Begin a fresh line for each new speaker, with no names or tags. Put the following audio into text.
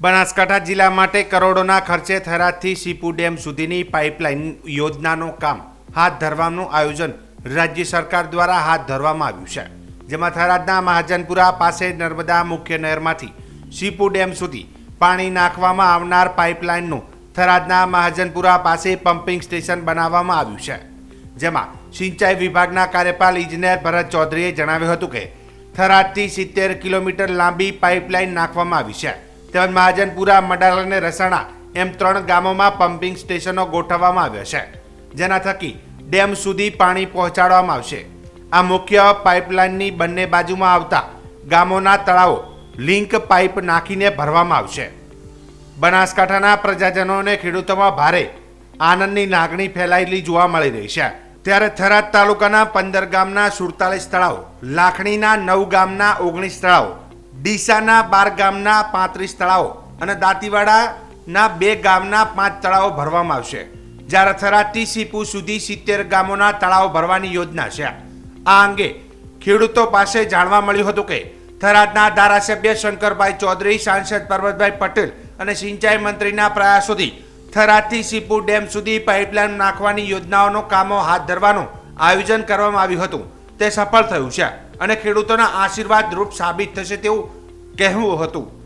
બનાસકાંઠા જિલ્લા માટે કરોડોના ખર્ચે થરાદથી સીપુ ડેમ સુધીની પાઇપલાઇન યોજનાનું કામ હાથ ધરવાનું આયોજન રાજ્ય સરકાર દ્વારા હાથ ધરવામાં આવ્યું છે. જેમાં થરાદના મહાજનપુરા પાસે નર્મદા મુખ્ય નહેરમાંથી સીપુ ડેમ સુધી પાણી નાખવામાં આવનાર પાઇપલાઇનનું થરાદના મહાજનપુરા પાસે પમ્પિંગ સ્ટેશન બનાવવામાં આવ્યું છે. જેમાં સિંચાઈ વિભાગના કાર્યપાલ ઇજનેર ભરત ચૌધરીએ જણાવ્યું હતું કે, થરાદથી સિત્તેર કિલોમીટર લાંબી પાઇપલાઇન નાખવામાં આવી છે. તેમજ મહાજનપુરા મડાલ અને રસાણા એમ ત્રણ ગામોમાં પમ્પિંગ સ્ટેશનો ગોઠવવામાં આવ્યા છે, જેના થકી ડેમ સુધી પાણી પહોંચાડવામાં આવશે. આ મુખ્ય પાઇપલાઇનની બંને બાજુમાં આવતા ગામોના તળાવો લિંક પાઇપ નાખીને ભરવામાં આવશે. બનાસકાંઠાના પ્રજાજનો અને ખેડૂતોમાં ભારે આનંદની લાગણી ફેલાયેલી જોવા મળી રહી છે. ત્યારે થરાદ તાલુકાના પંદર ગામના સુડતાલીસ તળાવો, લાખણીના નવ ગામના ઓગણીસ તળાવો ડીસાના બાર ગામના પાંત્રીસ તળાવો અને દાંતીવાડાના બે ગામના પાંચ તળાવો ભરવામાં આવશે. જ્યારે થરાદથી સીપુ સુધી સિત્તેર ગામોના તળાવો ભરવાની યોજના છે. આ અંગે ખેડૂતો પાસે જાણવા મળ્યું હતું કે થરાદના ધારાસભ્ય શંકરભાઈ ચૌધરી, સાંસદ પર્વતભાઈ પટેલ અને સિંચાઈ મંત્રીના પ્રયાસોથી થરાદથી સીપુ ડેમ સુધી પાઇપલાઇન નાખવાની યોજનાઓનો કામો હાથ ધરવાનું આયોજન કરવામાં આવ્યું હતું. તે સફળ થયું છે અને ખેડૂતોના આશીર્વાદ રૂપ સાબિત થશે તેવું કહેવું હતું?